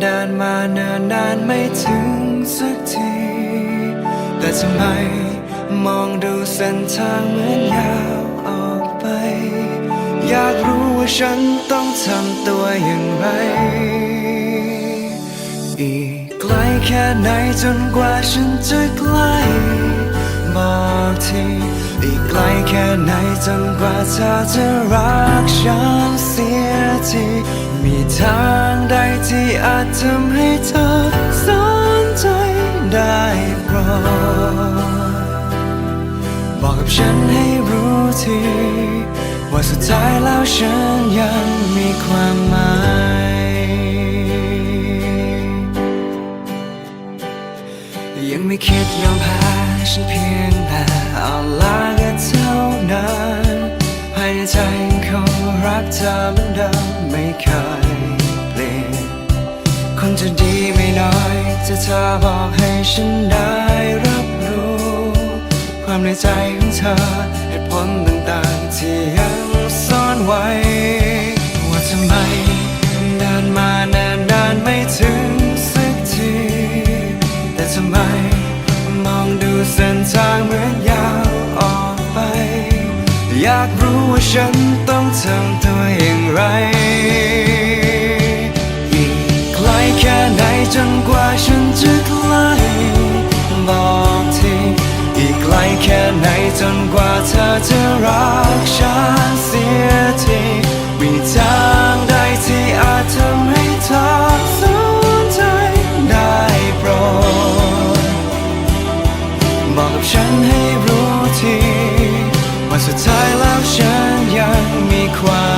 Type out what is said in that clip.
เดินมาเนินนานไม่ถึงสักที แต่ทำไมมองดูเส้นทางเหมือนยาวออกไป อยากรู้ว่าฉันต้องทำตัวอย่างไร อีกไกลแค่ไหนจนกว่าฉันจะใกล้บอกที ไกลแค่ไหนจนกว่าเธอจะรักฉันเสียทีมีทางใดที่อาจทำให้เธอสนใจได้โปรดบอกกับฉันให้รู้ทีว่าสุดท้ายแล้วฉันยังมีความหมายยังไม่คิดยอมแพ้ฉันเพียงแต่เอาลากันเท่านั้นภาย ใจคงรักเธอเหมือนเดิมไม่เคยเปลี่ยนคนจะดีไม่น้อยจะเธอบอกให้ฉันได้รับรู้ ความในใจของเธอเหตุผลต่างๆที่ยัง ว่าฉันต้องทำตัวอย่างไร อีกไกลแค่ไหนจนกว่าฉันจะใกล้บอกทีอีกไกลแค่ไหนจนกว่าเธอจะรักฉันเสียทีมีทางใดที่อาจทำให้เธอสนใจได้โปรดบอกกับฉันให้รู้ทีว่าสุดท้ายแล้ว ความ